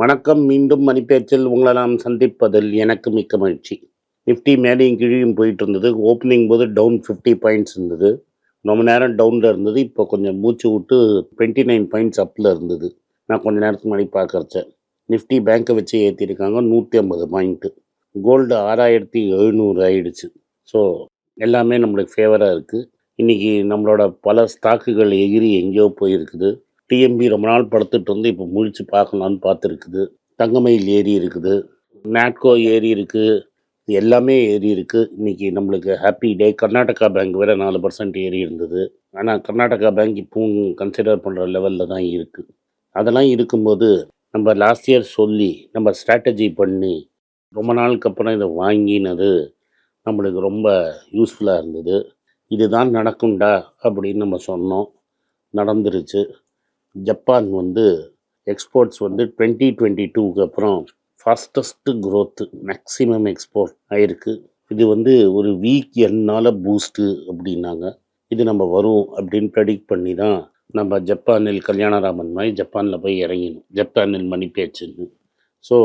வணக்கம். மீண்டும் மணிப்பேச்சில் உங்களை நாம் சந்திப்பதில் எனக்கு மிக்க மகிழ்ச்சி. நிஃப்டி மேலேயும் கீழேயும் போயிட்டு இருந்தது ஓப்பனிங் போது டவுன் ஃபிஃப்டி பாயிண்ட்ஸ் இருந்தது. ரொம்ப நேரம் டவுனில் இருந்தது. இப்போ கொஞ்சம் மூச்சு விட்டு டுவெண்ட்டி நைன் பாயிண்ட்ஸ் அப்பில் இருந்தது. நான் கொஞ்சம் நேரத்துக்கு முன்னாடி பார்க்குறச்சேன் நிஃப்டி பேங்க்கை வச்சு ஏற்றிருக்காங்க நூற்றி ஐம்பது பாயிண்ட்டு கோல்டு ஆறாயிரத்தி எழுநூறு ஆயிடுச்சு. ஸோ எல்லாமே நம்மளுக்கு ஃபேவராக இருக்குது இன்றைக்கி நம்மளோட பல ஸ்டாக்குகள் எகிரி எங்கேயோ போயிருக்குது. டிஎம்பி ரொம்ப நாள் படுத்துட்டு வந்து இப்போ முழிச்சு பார்க்கலான்னு பார்த்துருக்குது. தங்கமயில் ஏறி இருக்குது. நாட்கோ ஏறி இருக்குது இது எல்லாமே ஏறி இருக்குது இன்றைக்கி நம்மளுக்கு ஹாப்பி டே கர்நாடகா பேங்க் வேறு நாலு பர்சன்ட் ஏறி இருந்தது. ஆனால் கர்நாடகா பேங்க் இப்போவும் கன்சிடர் பண்ணுற லெவலில் தான் இருக்குது அதெல்லாம் இருக்கும்போது நம்ம லாஸ்ட் இயர் சொல்லி நம்ம ஸ்ட்ராட்டஜி பண்ணி ரொம்ப நாளுக்கு அப்புறம் இதை வாங்கினது நம்மளுக்கு ரொம்ப யூஸ்ஃபுல்லாக இருந்தது. இதுதான் நடக்கும்டா அப்படின்னு நம்ம சொன்னோம். நடந்துருச்சு. ஜப்பான் வந்து எக்ஸ்போர்ட்ஸ் வந்து டுவெண்ட்டி டுவெண்ட்டி டூக்கு அப்புறம் ஃபாஸ்டஸ்ட்டு க்ரோத்து மேக்ஸிமம் எக்ஸ்போர்ட் ஆயிருக்கு. இது வந்து ஒரு வீக் என்னால் பூஸ்ட்டு அப்படின்னாங்க. இது நம்ம வரும் அப்படின்னு ப்ரெடிக்ட் பண்ணி தான் நம்ம ஜப்பானில் கல்யாணராமன் மாதிரி ஜப்பானில் போய் இறங்கினோம். ஜப்பானில் மணி பேச்சுன்னு ஸோ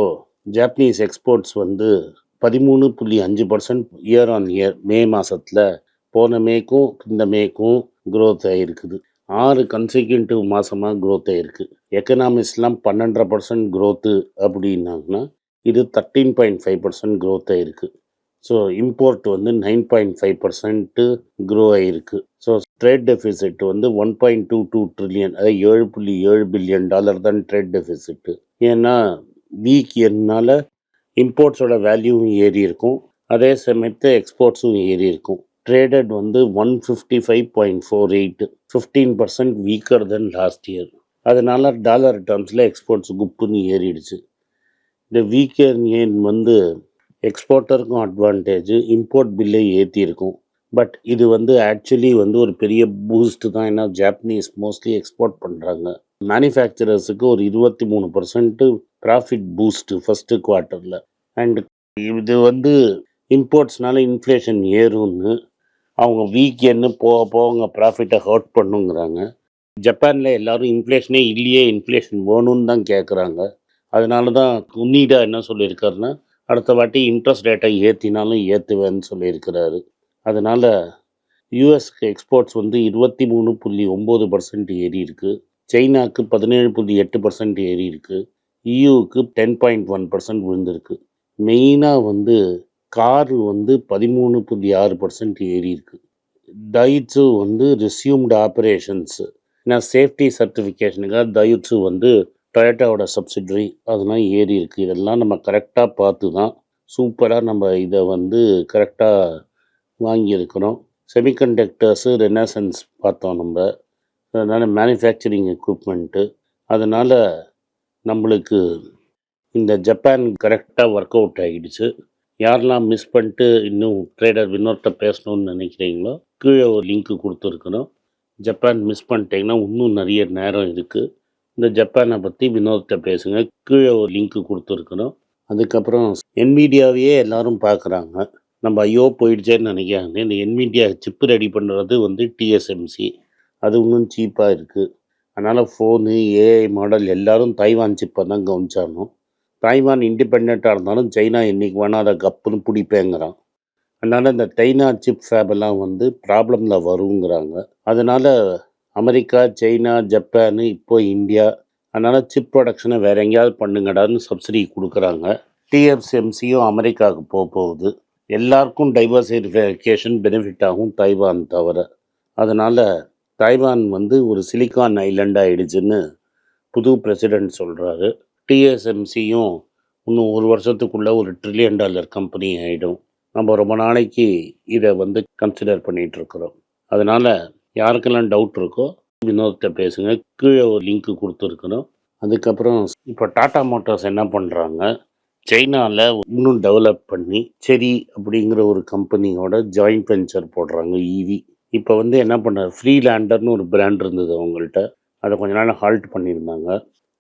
ஜாப்பனீஸ் எக்ஸ்போர்ட்ஸ் வந்து பதிமூணு புள்ளி அஞ்சு percent year on year May மாதத்தில் போன மேக்கும் இந்த மேக்கும் க்ரோத் ஆகிருக்குது ஆறு கன்சிக்யூட்டிவ் மாதமாக க்ரோத் ஆகிருக்கு எக்கனாமிக்ஸ்லாம் பன்னெண்டரை பர்சன்ட் க்ரோத்து அப்படின்னாங்கன்னா இது thirteen point five percent growth ஆகிருக்கு ஸோ இம்போர்ட் வந்து nine point five percent grow ஆகிருக்கு ஸோ ட்ரேட் டெஃபிசிட் வந்து one point two two trillion அதாவது ஏழு புள்ளி ஏழு பில்லியன் டாலர் தான் ட்ரேட் டெஃபிசிட்டு ஏன்னா வீக் என்னால் இம்போர்ட்ஸோட வேல்யூவும் ஏறி இருக்கும். அதே சமயத்து எக்ஸ்போர்ட்ஸும் ஏறி இருக்கும். ட்ரேடட் வந்து one fifty five point four eight fifteen percent weaker than last year அதனால் டாலர் டேர்ம்ஸில் எக்ஸ்போர்ட்ஸ் குப்புன்னு ஏறிடுச்சு. இந்த வீக்கர் ஏன் வந்து எக்ஸ்போர்ட்டருக்கும் அட்வான்டேஜ் இம்போர்ட் பில்லை ஏற்றிருக்கும் பட் இது வந்து ஆக்சுவலி வந்து ஒரு பெரிய பூஸ்ட் தான். ஏன்னா ஜாப்பனீஸ் மோஸ்ட்லி எக்ஸ்போர்ட் பண்ணுறாங்க மேனுஃபேக்சரர்ஸுக்கு ஒரு இருபத்தி மூணு பர்சன்ட்டு ப்ராஃபிட் பூஸ்ட்டு ஃபஸ்ட்டு குவார்ட்டரில் அண்ட் இது வந்து இம்போர்ட்ஸ்னால இன்ஃப்ளேஷன் ஏறும்னு அவங்க வீக்கென்னு போக போக அவங்க ப்ராஃபிட்டை ஹர்ட் பண்ணுங்கிறாங்க. ஜப்பானில் எல்லாரும் இன்ஃப்ளேஷனே இல்லையே இன்ஃப்ளேஷன் வேணும்னு தான் கேட்குறாங்க அதனால தான் உன்னீடா என்ன சொல்லியிருக்காருன்னா அடுத்த வாட்டி இன்ட்ரெஸ்ட் ரேட்டை ஏற்றினாலும் ஏற்றுவேன்னு சொல்லியிருக்கிறாரு. அதனால் யூஎஸ்க்கு எக்ஸ்போர்ட்ஸ் வந்து இருபத்தி மூணு புள்ளி ஒம்பது பர்சன்ட் ஏறி இருக்குது சைனாக்கு பதினேழு புள்ளி எட்டு பர்சன்ட் ஏறி இருக்குது இயூவுக்கு டென் பாயிண்ட் ஒன் பர்சன்ட் விழுந்திருக்கு. மெயினாக வந்து கார் வந்து பதிமூணு புள்ளி ஆறு பர்சன்ட் ஏறி இருக்கு. வந்து ரிசியூம்டு ஆப்ரேஷன்ஸு ஏன்னா சேஃப்டி சர்டிஃபிகேஷனுக்காக டயிட்ஸு வந்து டொயட்டாவோட சப்சிடரி அதெல்லாம் ஏறி இருக்குது இதெல்லாம் நம்ம கரெக்டாக பார்த்து தான் சூப்பராக நம்ம இதை வந்து கரெக்டாக வாங்கியிருக்கிறோம். செமிகண்டக்டர்ஸு ரெனசன்ஸ் பார்த்தோம் நம்ம. அதனால் மேனுஃபேக்சரிங் எக்யூப்மெண்ட்டு அதனால் நம்மளுக்கு இந்த ஜப்பான் கரெக்டாக ஒர்க் அவுட் ஆகிடுச்சு யாரெல்லாம் மிஸ் பண்ணிட்டு இன்னும் ட்ரேடர் வினோர்கிட்ட பேசணும்னு நினைக்கிறீங்களோ கீழே ஒரு லிங்க்கு கொடுத்துருக்கணும். ஜப்பான் மிஸ் பண்ணிட்டீங்கன்னா இன்னும் நிறைய நேரம் இருக்குது இந்த ஜப்பானை பற்றி வினோத்தை பேசுங்க. கீழே ஒரு லிங்க்கு கொடுத்துருக்கணும். அதுக்கப்புறம் என்மீடியாவையே எல்லாரும் பார்க்குறாங்க நம்ம ஐயோ போயிடுச்சேன்னு நினைக்கிறாங்க இந்த என்மீடியா சிப்பு ரெடி பண்ணுறது வந்து டிஎஸ்எம்சி அது இன்னும் சீப்பாக இருக்குது அதனால் ஃபோனு ஏஐ மாடல் எல்லோரும் தைவான் சிப்பை தான் கவனிச்சாகணும். தாய்வான் இண்டிபெண்ட்டாக இருந்தாலும் சைனா என்றைக்கு வேணால் அதை கப்புன்னு பிடிப்பேங்கிறான். அதனால் இந்த சைனா சிப் ஃபேப் எல்லாம் வந்து ப்ராப்ளமில் வருங்கிறாங்க. அதனால் அமெரிக்கா சைனா ஜப்பானு இப்போ இந்தியா அதனால் சிப் ப்ரொடக்ஷனை வேற எங்கேயாவது பண்ணுங்கடான்னு சப்சிடி கொடுக்குறாங்க. டிஎஃப்சிஎம்சியும் அமெரிக்காவுக்கு போக போகுது. எல்லாருக்கும் டைவர்சிஃபிகேஷன் பெனிஃபிட் ஆகும் தைவான் தவிர. அதனால் தைவான் வந்து ஒரு சிலிக்கான் ஐலண்ட் ஆகிடுச்சுன்னு புது பிரசிடென்ட் சொல்கிறாரு டிஎஸ்எம்சியும் இன்னும் ஒரு வருஷத்துக்குள்ளே ஒரு ட்ரில்லியன் டாலர் கம்பெனி ஆகிடும் நம்ம ரொம்ப நாளைக்கு இதை வந்து கன்சிடர் பண்ணிகிட்ருக்குறோம் அதனால் யாருக்கெல்லாம் டவுட் இருக்கோ வினோத்தை பேசுங்க. கீழே ஒரு லிங்க்கு கொடுத்துருக்கணும். அதுக்கப்புறம் இப்போ டாடா மோட்டார்ஸ் என்ன பண்ணுறாங்க சைனாவில் இன்னும் டெவலப் பண்ணி செரி அப்படிங்கிற ஒரு கம்பெனியோட ஜாயிண்ட் வெஞ்சர் போடுறாங்க ஈவி இப்போ வந்து என்ன பண்ண ஃப்ரீலேண்டர்னு ஒரு பிராண்ட் இருந்தது அவங்கள்ட்ட. அதை கொஞ்ச நாள் ஹால்ட் பண்ணியிருந்தாங்க.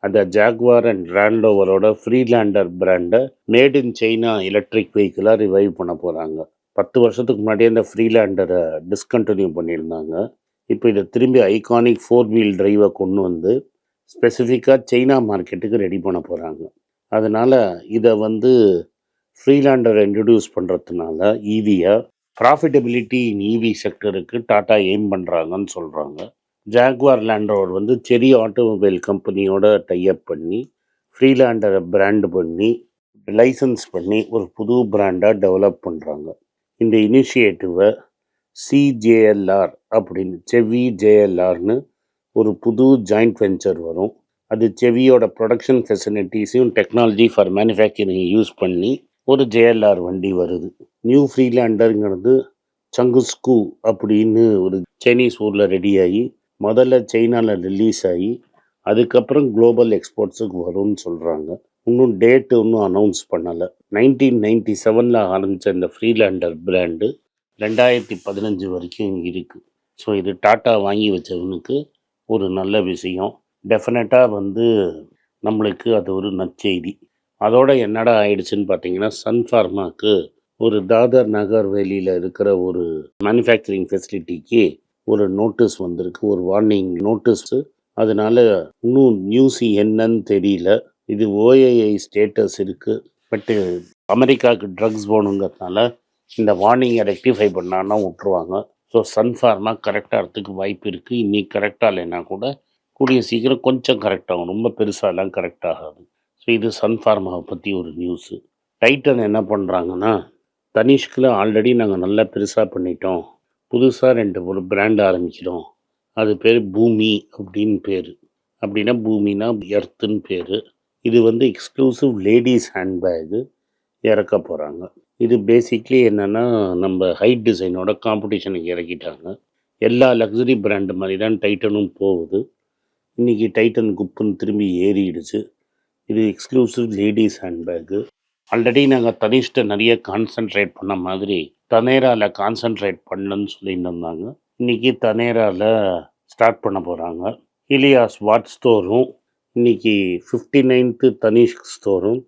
அந்த ஜாக்வார் அண்ட் ரேண்டோவரோட ஃப்ரீலேண்டர் பிராண்டை மேட் இன் சைனா எலக்ட்ரிக் வெஹிக்கிளாக ரிவைவ் பண்ண போகிறாங்க பத்து வருஷத்துக்கு முன்னாடியே அந்த ஃப்ரீலேண்டரை டிஸ்கண்டினியூ பண்ணியிருந்தாங்க. இப்போ இதை திரும்பி ஐகானிக் ஃபோர் வீல் டிரைவை கொண்டு வந்து ஸ்பெசிஃபிக்காக சைனா மார்க்கெட்டுக்கு ரெடி பண்ண போகிறாங்க அதனால் இதை வந்து ஃப்ரீலாண்டர் இன்ட்ரடியூஸ் பண்ணுறதுனால ஈவியாக e ப்ராஃபிட்டபிலிட்டி இன் ஈவி செக்டருக்கு டாட்டா எய்ம் பண்ணுறாங்கன்னு சொல்கிறாங்க ஜாக்வார் லேண்டோவர் வந்து செரி ஆட்டோமொபைல் கம்பெனியோட டைப் பண்ணி ஃப்ரீலாண்டரை பிராண்ட் பண்ணி லைசன்ஸ் பண்ணி ஒரு புது பிராண்டாக டெவலப் பண்ணுறாங்க இந்த இனிஷியேட்டிவை சிஜேஎல்ஆர் அப்படின்னு செவி ஜேஎல்ஆர்னு ஒரு புது ஜாயிண்ட் வெஞ்சர் வரும். அது செவியோட ப்ரொடக்ஷன் ஃபெசிலிட்டிஸையும் டெக்னாலஜி ஃபார் மேனுஃபேக்சரிங் யூஸ் பண்ணி ஒரு ஜேஎல்ஆர் வண்டி வருது. நியூ ஃப்ரீலாண்டருங்கிறது சங்குஸ்கு அப்படின்னு ஒரு சைனீஸ் ஊரில் ரெடி ஆகி முதல்ல சைனாவில் ரிலீஸ் ஆகி அதுக்கப்புறம் குளோபல் எக்ஸ்போர்ட்ஸுக்கு வரும்னு சொல்கிறாங்க இன்னும் டேட்டு ஒன்றும் அனௌன்ஸ் பண்ணலை. நைன்டீன் நைன்டி செவனில் ஆரம்பித்த இந்த ஃப்ரீலாண்டர் பிராண்டு ரெண்டாயிரத்தி பதினஞ்சு வரைக்கும் இருக்குது ஸோ இது டாட்டா வாங்கி வச்சவனுக்கு ஒரு நல்ல விஷயம். டெஃபினட்டாக வந்து நம்மளுக்கு அது ஒரு நற்செய்தி. அதோட என்னடா ஆயிடுச்சுன்னு பார்த்தீங்கன்னா சன்ஃபார்மாக்கு ஒரு தாதர் நகர் வேலியில் இருக்கிற ஒரு மேனுஃபேக்சரிங் ஃபெசிலிட்டிக்கு ஒரு நோட்டீஸ் வந்திருக்கு ஒரு வார்னிங் நோட்டீஸு அதனால இன்னும் நியூஸ் என்னன்னு தெரியல. இது ஓஏஐ ஸ்டேட்டஸ் இருக்குது பட்டு அமெரிக்காவுக்கு ட்ரக்ஸ் போகணுங்கிறதுனால இந்த வார்னிங்கை ரெக்டிஃபை பண்ணான்னா விட்ருவாங்க ஸோ சன்ஃபார்மா இருக்கிறதுக்கு வாய்ப்பு இருக்குது இன்னைக்கு கரெக்டாக இல்லைன்னா கூட கூடிய சீக்கிரம் கொஞ்சம் கரெக்டாகும் ரொம்ப பெருசாலாம் கரெக்ட் ஆகாது. ஸோ இது சன்ஃபார்மாவை பற்றி ஒரு நியூஸு டைட்டன் என்ன பண்ணுறாங்கன்னா தனிஷ்கில் ஆல்ரெடி நாங்கள் நல்லா பெருசாக பண்ணிட்டோம். புதுசாக ரெண்டு ஒரு பிராண்ட் ஆரம்பிக்கிறோம். அது பேர் பூமி அப்படின்னு பேர். அப்படின்னா பூமினா எர்த்துன்னு பேர். இது வந்து எக்ஸ்க்ளூசிவ் லேடிஸ் ஹேண்ட்பேக்கு இறக்க போகிறாங்க இது பேசிக்லி என்னென்னா நம்ம ஹைட் டிசைனோட காம்படிஷனுக்கு இறக்கிட்டாங்க. எல்லா லக்ஸரி பிராண்டு மாதிரி தான் டைட்டனும் போகுது. இன்றைக்கி டைட்டன் குப்புன்னு திரும்பி ஏறிடுச்சு. இது எக்ஸ்க்ளூசிவ் லேடிஸ் ஹேண்ட்பேக்கு ஆல்ரெடி நாங்கள் தனிஷ்ட நிறைய கான்சென்ட்ரேட் பண்ண மாதிரி தனேராவில் கான்சென்ட்ரேட் பண்ணலன்னு சொல்லிட்டு இருந்தாங்க இன்றைக்கி தனேராவில் ஸ்டார்ட் பண்ண போகிறாங்க இலியாஸ் வாட் ஸ்டோரும் இன்றைக்கி ஃபிஃப்டி நைன்த்து தனிஷ்க் ஸ்டோரும்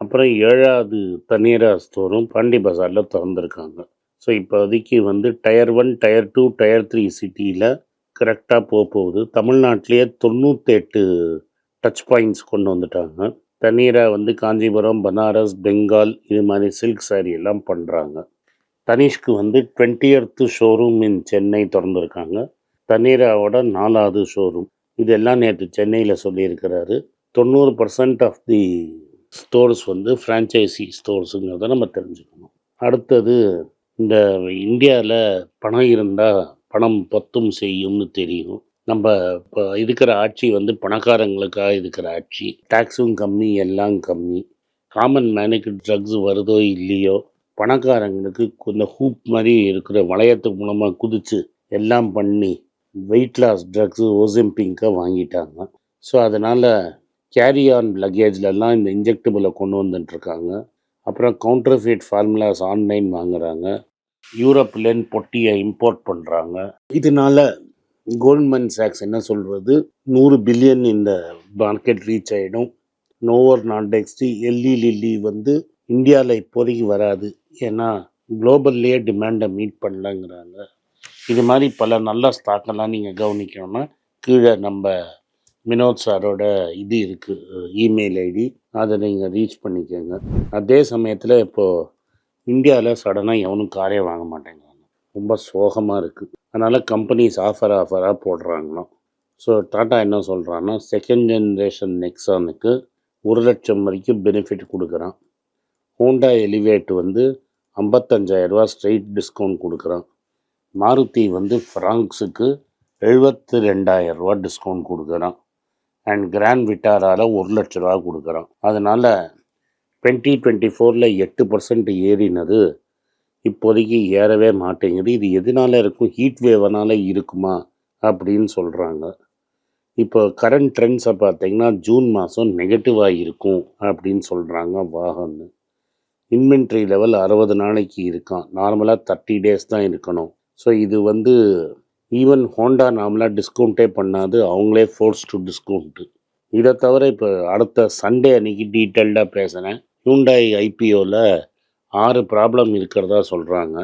அப்புறம் ஏழாவது தனீரா ஸ்டோரும் பாண்டி பஜாரில் திறந்துருக்காங்க. ஸோ இப்போதைக்கு வந்து tier one tier two tier three சிட்டியில் கரெக்டாக போக போகுது. தமிழ்நாட்டிலேயே தொண்ணூற்றெட்டு டச் பாயிண்ட்ஸ் கொண்டு வந்துட்டாங்க. தண்ணீரை வந்து காஞ்சிபுரம் பனாரஸ் பெங்கால் இது மாதிரி சில்க் saree எல்லாம் பண்ணுறாங்க தனிஷ்க்கு வந்து டுவெண்ட்டியர்த்து ஷோரூம் இன் சென்னை திறந்துருக்காங்க. தண்ணீராவோட நாலாவது ஷோரூம். இதெல்லாம் நேற்று சென்னையில் சொல்லியிருக்கிறாரு. தொண்ணூறு பர்சன்ட் ஆஃப் தி ஸ்டோர்ஸ் வந்து ஃப்ரான்ச்சைசி ஸ்டோர்ஸுங்கிறத நம்ம தெரிஞ்சுக்கணும். அடுத்தது இந்த இந்தியாவில் பணம் இருந்தால் பணம் பத்தும் செய்யும்னு தெரியும். நம்ம இப்போ இருக்கிற ஆட்சி வந்து பணக்காரங்களுக்காக இருக்கிற ஆட்சி. டேக்ஸும் கம்மி எல்லாம் கம்மி. காமன் மேனுக்கு ட்ரக்ஸ் வருதோ இல்லையோ பணக்காரங்களுக்கு கொஞ்சம் ஹூப் மாதிரி இருக்கிற வளையத்து மூலமாக குதித்து எல்லாம் பண்ணி வெயிட் லாஸ் ட்ரக்ஸு ஓசெம்பிங்கை வாங்கிட்டாங்க. ஸோ அதனால் கேரி ஆன் லக்கேஜ்லலாம் இந்த இன்ஜெக்டபிளை கொண்டு வந்துட்டுருக்காங்க. அப்புறம் கவுண்டர்ஃபீட் ஃபார்முலாஸ் ஆன்லைன் வாங்குறாங்க. யூரோப்லேருந்து பொட்டியை இம்போர்ட் பண்ணுறாங்க இதனால கோல்ட்மேன் சாக்ஸ் என்ன சொல்கிறது நூறு பில்லியன் இந்த மார்க்கெட் ரீச் ஆகிடும் நோவர் நான்டெக்ஸ்டி எல்லி லில்லி வந்து இந்தியாவில் இப்போதைக்கு வராது. ஏன்னா குளோபல்லையே டிமாண்டை மீட் பண்ணலங்கிறாங்க. இது மாதிரி பல நல்ல ஸ்டாக்கெல்லாம் நீங்கள் கவனிக்கணும்னா கீழே நம்ம வினோத் சாரோட இது இருக்குது இமெயில் ஐடி அதை நீங்கள் ரீச் பண்ணிக்கோங்க. அதே சமயத்தில் இப்போது இந்தியாவில் சடனாக எவனும் காரே வாங்க மாட்டேங்கிறாங்க. ரொம்ப சோகமாக இருக்குது அதனால் கம்பெனிஸ் ஆஃபர் ஆஃபராக போடுறாங்களாம். ஸோ டாட்டா என்ன சொல்கிறான்னா செகண்ட் ஜென்ரேஷன் நெக்ஸானுக்கு ஒரு லட்சம் வரைக்கும் பெனிஃபிட் கொடுக்குறான். ஹோண்டா எலிவேட் வந்து 55000 ரூபா டிஸ்கவுண்ட் கொடுக்குறான். மாருதி வந்து ஃப்ராங்க்ஸுக்கு எழுபத்து ரெண்டாயிரரூவா டிஸ்கவுண்ட் கொடுக்குறான். அண்ட் கிராண்ட் விட்டாரால் ஒரு லட்ச ரூபா கொடுக்குறான். அதனால் டுவெண்ட்டி டுவெண்ட்டி ஃபோரில் எட்டு பர்சன்ட் ஏறினது இப்போதைக்கு ஏறவே மாட்டேங்குது. இது எதனால் இருக்கும்? ஹீட் வேவனால் இருக்குமா? அப்படின்னு சொல்கிறாங்க இப்போ கரண்ட் ட்ரெண்ட்ஸை பார்த்தீங்கன்னா ஜூன் மாதம் நெகட்டிவாக இருக்கும் அப்படின்னு சொல்கிறாங்க வாகன்னு இன்வென்ட்ரி லெவல் அறுபது நாளைக்கு இருக்கான். நார்மலாக தேர்ட்டி டேஸ் தான் இருக்கணும். ஸோ இது வந்து ஈவன் ஹோண்டா நார்மலாக டிஸ்கவுண்ட்டே பண்ணாது. அவங்களே ஃபோர்ஸ் டு டிஸ்கவுண்ட்டு இதை தவிர இப்போ அடுத்த சண்டே அன்னைக்கு டீட்டெயில்டாக பேசுகிறேன் ஹூண்டாய் ஐபிஓவில் ஆறு ப்ராப்ளம் இருக்கிறதா சொல்கிறாங்க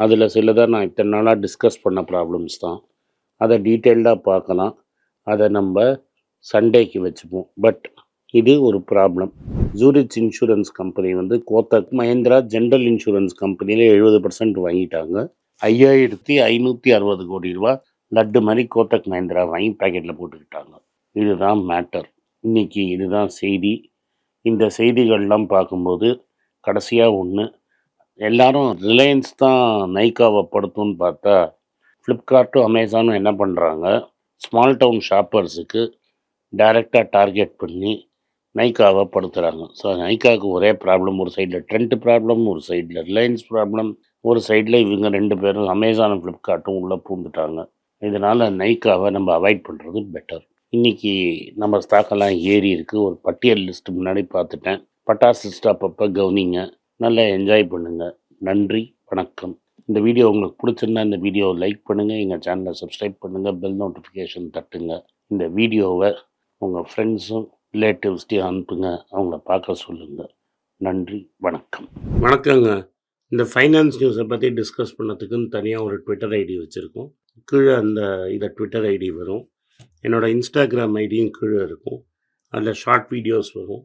அதில் சிலதை நான் இத்தனை நாளாக டிஸ்கஸ் பண்ண ப்ராப்ளம்ஸ் தான். அதை டீட்டெயில்டாக பார்க்கலாம். அதை நம்ம சண்டேக்கு வச்சுப்போம். பட் இது ஒரு ப்ராப்ளம் ஜூரிச் இன்சூரன்ஸ் கம்பெனி வந்து கோத்தக் மஹேந்திரா ஜென்ரல் இன்சூரன்ஸ் கம்பெனியில் எழுபது பர்சன்ட் வாங்கிட்டாங்க. ஐயாயிரத்தி ஐநூற்றி அறுபது கோடி ரூபா லட்டு மாதிரி கோத்தக் மஹேந்திரா வாங்கி பேக்கெட்டில் போட்டுக்கிட்டாங்க. இதுதான் மேட்டர் இன்னைக்கு இதுதான் செய்தி. இந்த செய்திகள்லாம் பார்க்கும்போது கடைசியாக ஒன்று எல்லாரும் ரிலையன்ஸ் தான் நைக்காவை படுத்தும்னு பார்த்தா ஃப்ளிப்கார்ட்டும் அமேசானும் என்ன பண்ணுறாங்க ஸ்மால் டவுன் ஷாப்பர்ஸுக்கு டைரெக்டாக டார்கெட் பண்ணி நைக்காவை படுத்துகிறாங்க ஸோ நைக்காவுக்கு ஒரே ப்ராப்ளம் ஒரு சைடில் ட்ரெண்ட் ப்ராப்ளம் ஒரு சைடில் ரிலையன்ஸ் ப்ராப்ளம் ஒரு சைடில் இவங்க ரெண்டு பேரும் அமேசானும் ஃப்ளிப்கார்ட்டும் உள்ளே பூந்துட்டாங்க. இதனால் நைக்காவை நம்ம அவாய்ட் பண்ணுறது பெட்டர் இன்றைக்கி நம்ம ஸ்டாக்கெல்லாம் ஏறி இருக்குது ஒரு பட்டியல் லிஸ்ட் முன்னாடி பார்த்துட்டேன். பட்டாசு ஸ்டாப் அப்போ கவனிங்க. நல்லா என்ஜாய் பண்ணுங்கள் நன்றி வணக்கம். இந்த வீடியோ உங்களுக்கு பிடிச்சிருந்தா இந்த வீடியோவை லைக் பண்ணுங்கள் எங்கள் சேனலை சப்ஸ்கிரைப் பண்ணுங்கள் பெல் நோட்டிஃபிகேஷன் தட்டுங்க. இந்த வீடியோவை உங்கள் ஃப்ரெண்ட்ஸும் ரிலேட்டிவ்ஸ்டையும் அனுப்புங்க. அவங்கள பார்க்க சொல்லுங்கள் நன்றி வணக்கம். வணக்கங்க. இந்த ஃபைனான்ஸ் நியூஸை பற்றி டிஸ்கஸ் பண்ணதுக்குன்னு தனியாக ஒரு ட்விட்டர் ஐடி வச்சுருக்கோம். கீழே அந்த இதை ட்விட்டர் ஐடி வரும். என்னோடய இன்ஸ்டாகிராம் ஐடியும் கீழே இருக்கும். அதில் ஷார்ட் வீடியோஸ் வரும்.